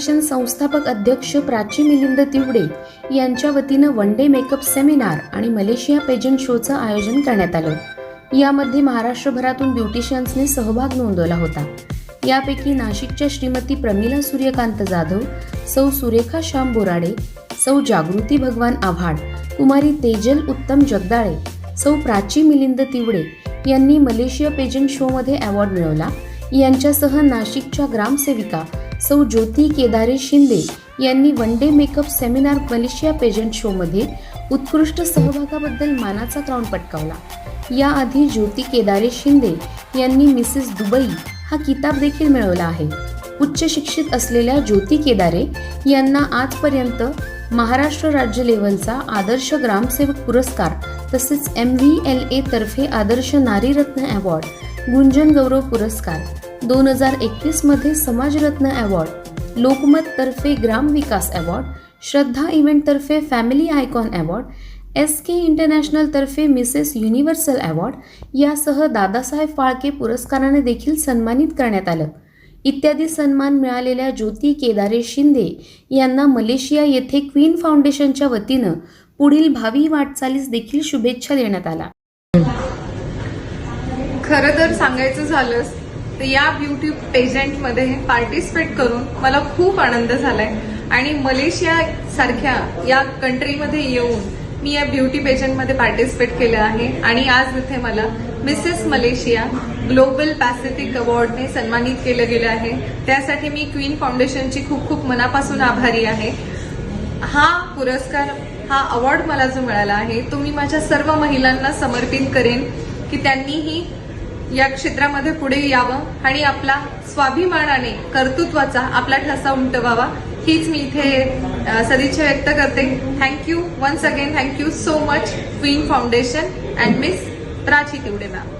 Foundation संस्थापक अध्यक्ष प्राची मिलिंद तिवडे यांच्या वतीनं वन डे मेकअप सेमिनार आणि मलेशिया पेजंट शोचं आयोजन करण्यात आलं. यामध्ये महाराष्ट्रभरातून ब्युटिशियन्सने सहभाग नोंदवला होता. यापैकी नाशिकच्या श्रीमती प्रमिला सूर्यकांत जाधव सौ सुरेखा श्याम बोराडे सौ जागृती भगवान आव्हाड कुमारी तेजल उत्तम जगदाळे सौ प्राची मिलिंद तिवडे यांनी मलेशिया पेजंट शोमध्ये अवॉर्ड मिळवला. यांच्यासह नाशिकच्या ग्रामसेविका सौ ज्योती केदारे शिंदे यांनी one day makeup seminar Malaysia pageant शोमध्ये उत्कृष्ट सहभागाबद्दल मानाचा क्राऊन पटकावला. याआधी ज्योती केदारे शिंदे यांनी मिसेस दुबई हा किताब देखील मिळवला आहे. उच्च शिक्षित असलेल्या ज्योती केदारे यांना आजपर्यंत महाराष्ट्र राज्य लेव्हलचा आदर्श ग्रामसेवक पुरस्कार तसेच एम व्ही एल ए तर्फे आदर्श नारीरत्न अवॉर्ड गुंजन गौरव पुरस्कार दोन हजार एकवीसमध्ये समाजरत्न अवॉर्ड लोकमततर्फे ग्रामविकास ग्राम विकास award Shraddha इव्हेंटतर्फे family icon award S K international तर्फे मिसेस युनिव्हर्सल अवॉर्ड यासह दादासाहेब फाळके पुरस्काराने देखील सन्मानित करण्यात आलं. इत्यादी सन्मान मिळालेल्या ज्योती केदारे शिंदे यांना मलेशिया येथे क्वीन फाउंडेशनच्या वतीनं पुढील भावी वाटचालीस देखील शुभेच्छा देण्यात आला खरं तर सांगायचं झालंच तर या ब्युटी पेजंटमध्ये पार्टिसिपेट करून मला खूप आनंद झालाय. आणि मलेशिया सारख्या या कंट्रीमध्ये येऊन मी या ब्युटी पेजंटमध्ये पार्टिसिपेट केलं आहे. आणि आज इथे मला मिसेस मलेशिया ग्लोबल पॅसिफिक अवॉर्डने सन्मानित केलं गेलं आहे. त्यासाठी मी क्वीन फाउंडेशनची खूप खूप मनापासून आभारी आहे. हा पुरस्कार हा अवॉर्ड मला जो मिळाला आहे तो मी माझ्या सर्व महिलांना समर्पित करेन की त्यांनीही या क्षेत्रामध्ये पुढे यावं आणि आपला स्वाभिमानाने कर्तृत्वाचा आपला ठसा उमटवावा हीच मी इथे सदिच्छा व्यक्त करते. Thank you once again thank you so much queen foundation and miss Prachi Tiwade ma'am